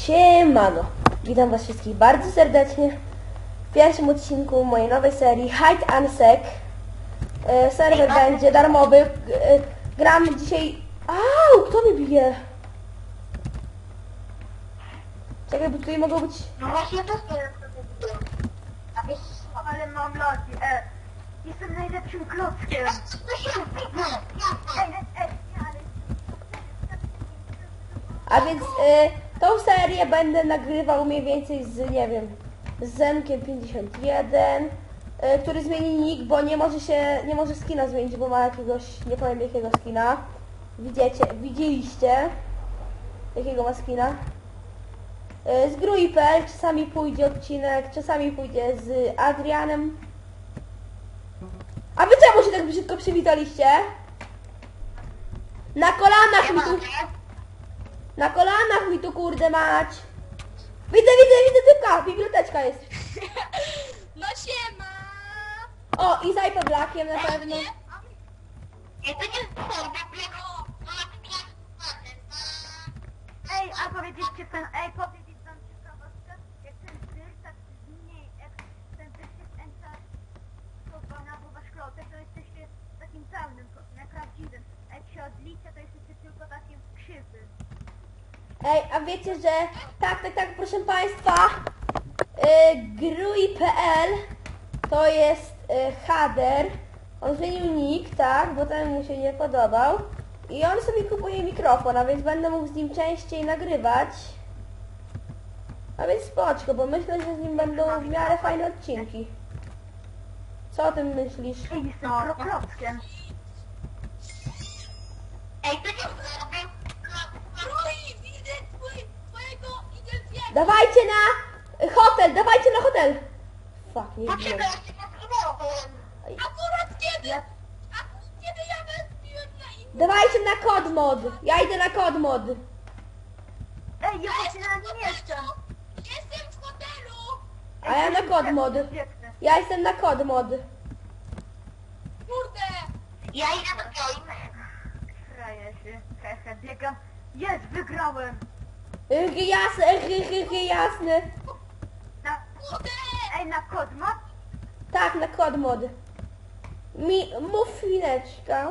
Siemano, witam was wszystkich bardzo serdecznie w pierwszym odcinku mojej nowej serii Hide and Seek. E, serwer będzie darmowy. E, gram dzisiaj... Au, kto mnie bije? Czekaj, bo tutaj mogą być... No właśnie to jest A wiesz co? Ale mam e. Jestem najlepszym klockiem. Nie. A więc e, tą serię będę nagrywał mniej więcej z, nie wiem, z Zenkiem 51, e, który zmieni nick, bo nie może się, nie może skina zmienić, bo ma jakiegoś, nie powiem jakiego skina. Widzicie, widzieliście, jakiego ma skina. E, z Gruipel czasami pójdzie odcinek, czasami pójdzie z Adrianem. A wy czemu się tak brzydko przywitaliście? Na kolanach mi tu... Na kolanach mi tu kurde mać. Widzę, widzę, widzę typka, biblioteczka jest. No siema! O, i z iPadlakiem na pewno. Ja to nie Ej, a powiedzieliście ten, ej, powiedzieć wam ciekawostkę? Jak ten dych tak mniej, jak ten dych jest enchartowana, bo wasz klocek, to jesteście takim pełnym klocem, prawdziwym. A jak się odlicza, to jesteście tylko takim krzywym. Ej, a wiecie, że tak, tak, tak, proszę Państwa, yy, grui.pl to jest yy, header. On zmienił nick, tak, bo ten mu się nie podobał. I on sobie kupuje mikrofon, a więc będę mógł z nim częściej nagrywać. A więc spoczko, bo myślę, że z nim będą w miarę fajne odcinki. Co o tym myślisz? Ej, jestem no, klockiem. Dawajcie na hotel, dawajcie na hotel! Fuck, nie wiem. Poczekaj, ja się nie zginąłem. Akurat kiedy? Akurat kiedy ja weszłem na inny... Dawajcie na kod mod. Ja idę na kod mod. Ej, ja właśnie na nim jestem. Jestem w hotelu! A ja na kod mod. Ja jestem na kod mod. Kurde! Ja idę do game. Frajerzy, hehe, biegam. Jest, wygrałem. Ych, jasne, ych, ych, jasne. Na, ej, na kod ma? Tak, na kod mod. Mi, mów chwileczkę.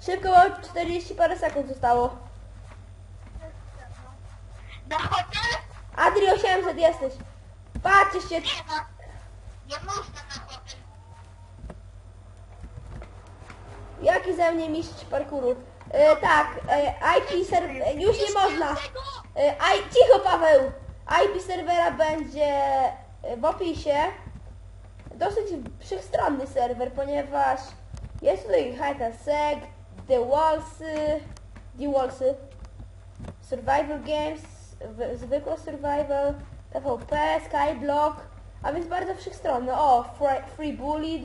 Szybko, bo 40 parę sekund zostało. Na hotel? Adri 800 jesteś. Patrzcie się. Nie ma. Nie można na hotel. Jaki ze mnie mistrz parkouru? E, tak, e, IP serwer... Już nie można. E, I, cicho Paweł! IP serwera będzie e, w opisie. Dosyć wszechstronny serwer, ponieważ jest tutaj Hide The Wallsy, The Wallsy, Survival Games, zwykły Survival, PvP, Skyblock, a więc bardzo wszechstronny. O, Free, free Bullied,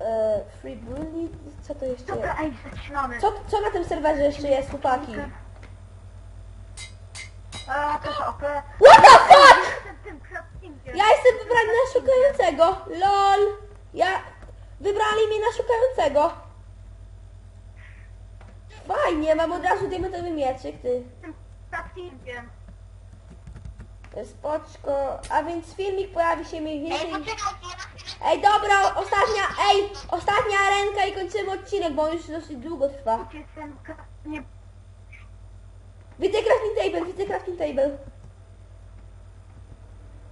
e, Free Bullied, co to jeszcze jest? Dobra, ej, zaczynamy. Co, co na tym serwerze jeszcze jest, chłopaki? A, to jest OP. What the fuck? Jestem tym craftingiem. Ja jestem wybrany na szukającego. LOL. Ja... Wybrali mnie na szukającego. Fajnie, mam od razu diamentowy mieczyk, ty. Tym craftingiem. Spoczko. A więc filmik pojawi się mniej Ej, więcej... poczekajcie, ja. Ej, dobra, ostatnia, ej, ostatnia arenka i kończymy odcinek, bo on już dosyć długo trwa. Widzę crafting table, widzę crafting table.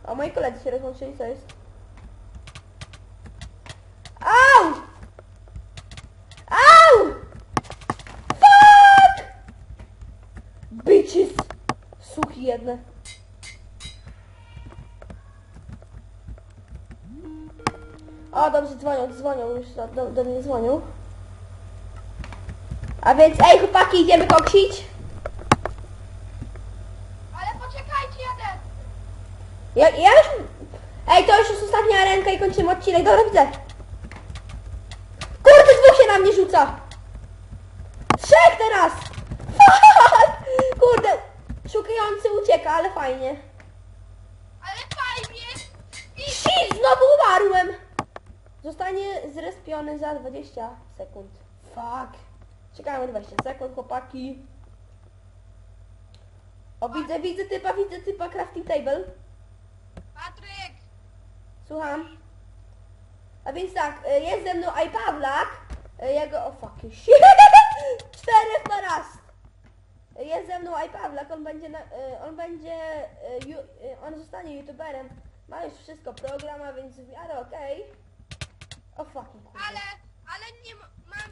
O, moi koledzy się rozłączyli, co jest? Au! Au! Fuck! Bitches! Suchi jedne. O, dobrze, dzwonią, dzwonią, już do, do, mnie dzwonią. A więc, ej, chłopaki, idziemy koksić? Ale poczekajcie, jadę! Ja, ja już... Ej, to już jest ostatnia ręka i kończymy odcinek. Dobra, widzę. Kurde, dwóch się na mnie rzuca. Trzech teraz. Fuck! Kurde, szukający ucieka, ale fajnie. Ale fajnie! I Shit, znowu umarłem. Zostanie zrespiony za 20 sekund. Fuck. Czekamy 20 sekund, chłopaki. O, widzę, widzę typa, widzę typa, crafting table. Patryk! Słucham. A więc tak, y, jest ze mną iPawlak. y, Jego, o fuck you shit. Czterech na raz. Y, Jest ze mną iPawlak, on będzie, na, on będzie, on zostanie youtuberem. Ma już wszystko, program, a więc w miarę okej. O fucking kurde. Ale, ale nie ma- mam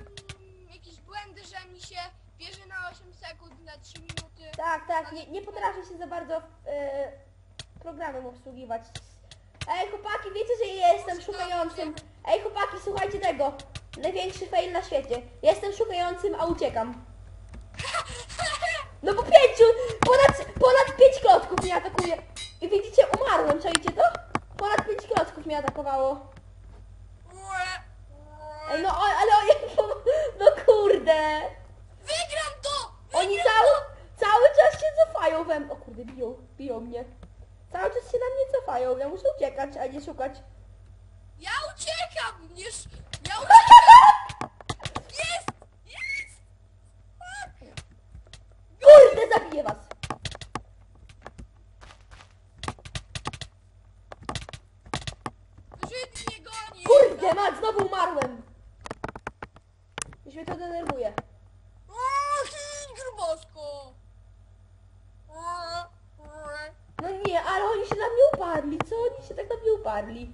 jakieś błędy, że mi się bierze na 8 sekund, na 3 minuty. Tak, tak, nie, nie potrafię się za bardzo e, programem obsługiwać. Ej chłopaki, wiecie, że ja jestem szukającym. Ej chłopaki, słuchajcie tego. Największy fail na świecie. Jestem szukającym, a uciekam. No bo pięciu, ponad, ponad pięć klocków mnie atakuje. I widzicie, umarłem, czajcie to? Ponad pięć klocków mnie atakowało. Ej, no o- ale oni, no kurde. Wygram to! Oni Wygram cały, to! cały czas się cofają we mnie. O kurde, biją, biją mnie. Cały czas się na mnie cofają. Ja muszę uciekać, a nie szukać. Ja uciekam! Nie, sz- ja uciekam! Jest! Jest! Fuck! Kurde, zabiję was. Żyd mnie goni! Kurde, mat, znowu umarłem. Już mnie to denerwuje. O, hy, grubosko! No nie, ale oni się na mnie uparli. Co oni się tak na mnie uparli?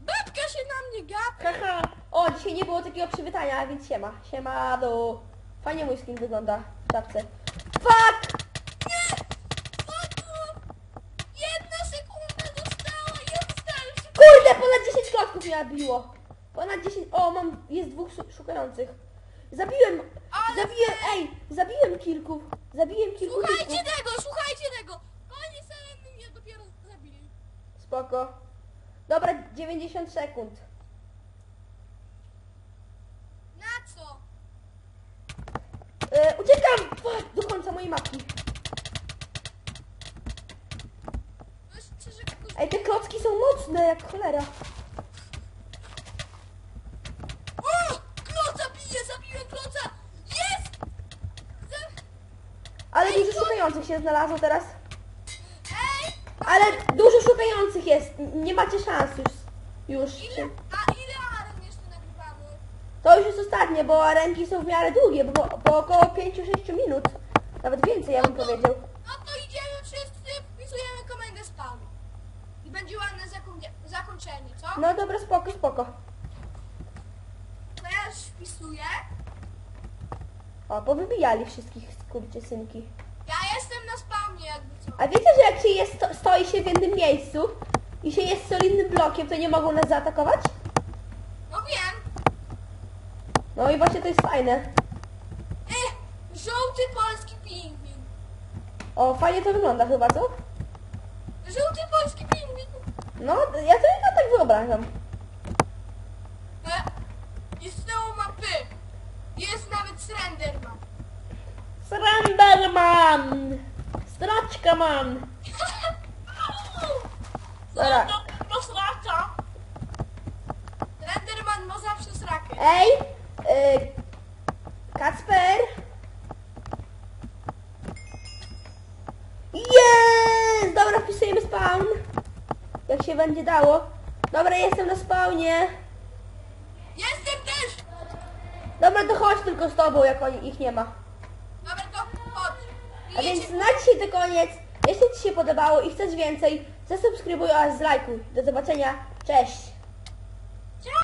Babka się na mnie gapi! Haha. O, dzisiaj nie było takiego przywitania, więc siema. Siema do... Fajnie mój skin wygląda w czapce. Fuck! Fuck! Jedna sekunda została! Ja dostałem się... Kurde, ponad 10 klocków mnie biło. Ponad 10... O, mam... Jest dwóch szu- szukających. Zabiłem... Ale Zabiłem... Ej, zabiłem kilku. Zabiłem kilku Słuchajcie tego! Słuchajcie tego! Oni sami mnie dopiero zabili. Spoko. Dobra, 90 sekund. Na co? E, uciekam! Fuck, do końca mojej mapki. No szczerze, jakoś... Ej, te klocki są mocne jak cholera. O! Kloca bije! Zabiłem kloca! Jest! Za... Ale dużo szukających się znalazło teraz. Ale dużo szukających jest. Nie macie szans już. Już. Ile... A ile aren jeszcze nagrywamy? To już jest ostatnie, bo arenki są w miarę długie, bo po około 5-6 minut. Nawet więcej, ja bym powiedział. No to idziemy wszyscy, wpisujemy komendę spam. I będzie ładne zakoń- zakończenie, co? No dobra, spoko, spoko. To ja już wpisuję. O, powybijali wszystkich skurczysynki. Jestem na jakby co. A wiecie, że jak się jest, stoi się w jednym miejscu i się jest solidnym blokiem, to nie mogą nas zaatakować? No wiem. No i właśnie to jest fajne. Eh, żółty polski pingwin. O, fajnie to wygląda chyba, co? Żółty polski pingwin. No, ja sobie to tak wyobrażam. E, I z tyłu. Jest nawet Slenderman. Slenderman! Straczka man! Dobra. No, no sraka. Slenderman ma zawsze srakę. Ej! Y, Kacper! Jest! Dobra, wpisujemy spawn. Jak się będzie dało. Dobra, jestem na spawnie. Jestem też. Dobra, to chodź tylko z tobą, jak oni, ich nie ma. A więc na dzisiaj to koniec. Jeśli Ci się podobało i chcesz więcej, zasubskrybuj oraz zlajkuj. Do zobaczenia. Cześć!